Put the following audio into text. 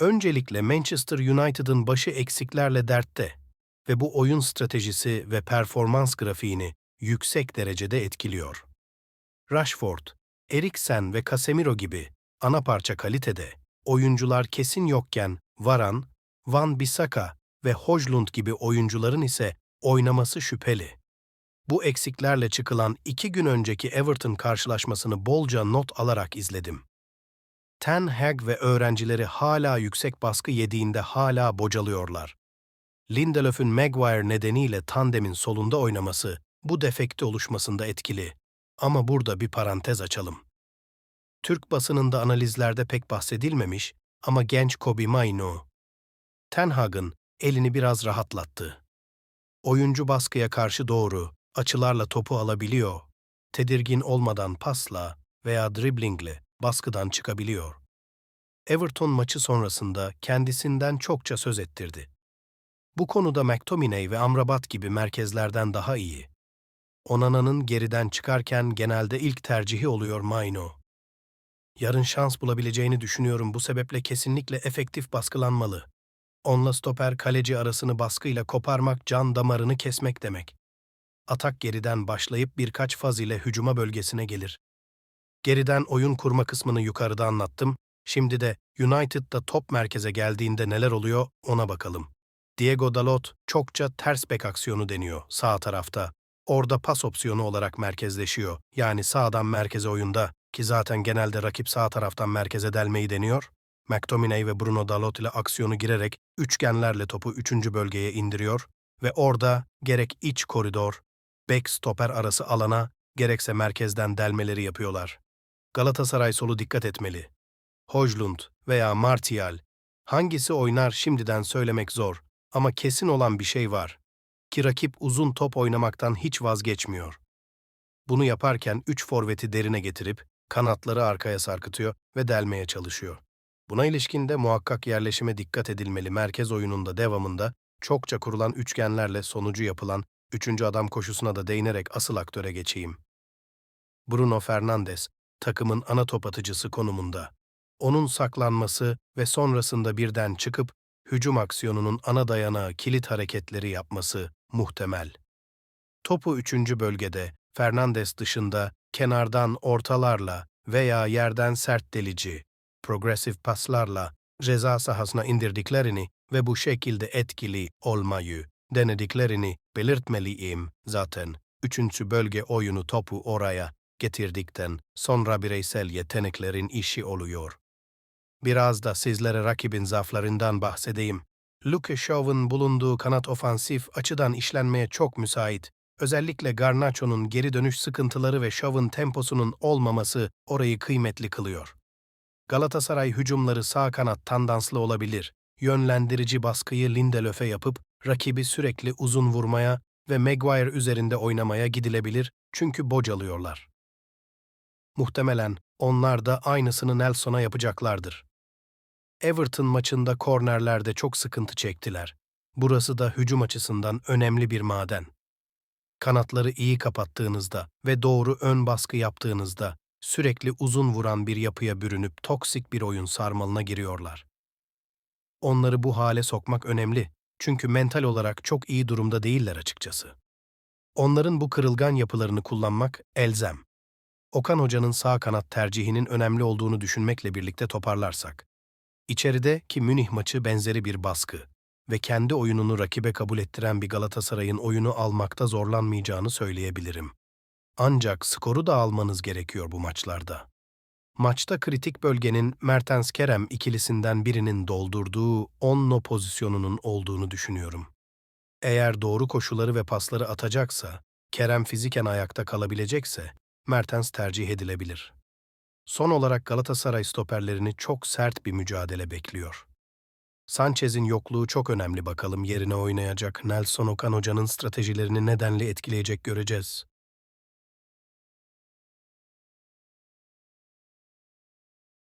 Öncelikle Manchester United'ın başı eksiklerle dertte ve bu oyun stratejisi ve performans grafiğini yüksek derecede etkiliyor. Rashford, Eriksen ve Casemiro gibi ana parça kalitede oyuncular kesin yokken Varan, Van Bissaka ve Hojlund gibi oyuncuların ise oynaması şüpheli. Bu eksiklerle çıkılan iki gün önceki Everton karşılaşmasını bolca not alarak izledim. Ten Hag ve öğrencileri hala yüksek baskı yediğinde hala bocalıyorlar. Lindelöf'ün Maguire nedeniyle tandemin solunda oynaması bu defekti oluşmasında etkili. Ama burada bir parantez açalım. Türk basınında analizlerde pek bahsedilmemiş ama genç Kobe Maino, Ten Hag'ın elini biraz rahatlattı. Oyuncu baskıya karşı doğru, açılarla topu alabiliyor, tedirgin olmadan pasla veya driblingle baskıdan çıkabiliyor. Everton maçı sonrasında kendisinden çokça söz ettirdi. Bu konuda McTominay ve Amrabat gibi merkezlerden daha iyi. Onana'nın geriden çıkarken genelde ilk tercihi oluyor Maino. Yarın şans bulabileceğini düşünüyorum bu sebeple kesinlikle efektif baskılanmalı. Onla stoper kaleci arasını baskıyla koparmak can damarını kesmek demek. Atak geriden başlayıp birkaç faz ile hücuma bölgesine gelir. Geriden oyun kurma kısmını yukarıda anlattım. Şimdi de United'da top merkeze geldiğinde neler oluyor ona bakalım. Diego Dalot çokça ters bek aksiyonu deniyor sağ tarafta. Orada pas opsiyonu olarak merkezleşiyor. Yani sağdan merkeze oyunda ki zaten genelde rakip sağ taraftan merkeze delmeyi deniyor. McTominay ve Bruno Dalot ile aksiyonu girerek üçgenlerle topu üçüncü bölgeye indiriyor ve orada gerek iç koridor, bek stoper arası alana gerekse merkezden delmeleri yapıyorlar. Galatasaray solu dikkat etmeli. Hojlund veya Martial hangisi oynar şimdiden söylemek zor ama kesin olan bir şey var ki rakip uzun top oynamaktan hiç vazgeçmiyor. Bunu yaparken üç forveti derine getirip kanatları arkaya sarkıtıyor ve delmeye çalışıyor. Buna ilişkin de muhakkak yerleşime dikkat edilmeli merkez oyununda devamında çokça kurulan üçgenlerle sonucu yapılan üçüncü adam koşusuna da değinerek asıl aktöre geçeyim. Bruno Fernandes, takımın ana top atıcısı konumunda. Onun saklanması ve sonrasında birden çıkıp hücum aksiyonunun ana dayanağı kilit hareketleri yapması muhtemel. Topu üçüncü bölgede, Fernandes dışında kenardan ortalarla veya yerden sert delici, progresif paslarla ceza sahasına indirdiklerini ve bu şekilde etkili olmayı denediklerini belirtmeliyim zaten. Üçüncü bölge oyunu topu oraya getirdikten sonra bireysel yeteneklerin işi oluyor. Biraz da sizlere rakibin zaaflarından bahsedeyim. Luke Shaw'ın bulunduğu kanat ofansif açıdan işlenmeye çok müsait. Özellikle Garnacho'nun geri dönüş sıkıntıları ve Shaw'ın temposunun olmaması orayı kıymetli kılıyor. Galatasaray hücumları sağ kanat tandanslı olabilir. Yönlendirici baskıyı Lindelöf'e yapıp rakibi sürekli uzun vurmaya ve Maguire üzerinde oynamaya gidilebilir çünkü bocalıyorlar. Muhtemelen onlar da aynısını Nelson'a yapacaklardır. Everton maçında kornerlerde çok sıkıntı çektiler. Burası da hücum açısından önemli bir maden. Kanatları iyi kapattığınızda ve doğru ön baskı yaptığınızda sürekli uzun vuran bir yapıya bürünüp toksik bir oyun sarmalına giriyorlar. Onları bu hale sokmak önemli çünkü mental olarak çok iyi durumda değiller açıkçası. Onların bu kırılgan yapılarını kullanmak elzem. Okan Hoca'nın sağ kanat tercihinin önemli olduğunu düşünmekle birlikte toparlarsak, İçeride ki Münih maçı benzeri bir baskı ve kendi oyununu rakibe kabul ettiren bir Galatasaray'ın oyunu almakta zorlanmayacağını söyleyebilirim. Ancak skoru da almanız gerekiyor bu maçlarda. Maçta kritik bölgenin Mertens Kerem ikilisinden birinin doldurduğu onno pozisyonunun olduğunu düşünüyorum. Eğer doğru koşuları ve pasları atacaksa, Kerem fiziken ayakta kalabilecekse, Mertens tercih edilebilir. Son olarak Galatasaray stoperlerini çok sert bir mücadele bekliyor. Sanchez'in yokluğu çok önemli bakalım yerine oynayacak Nelson Okan Hoca'nın stratejilerini nedenli etkileyecek göreceğiz.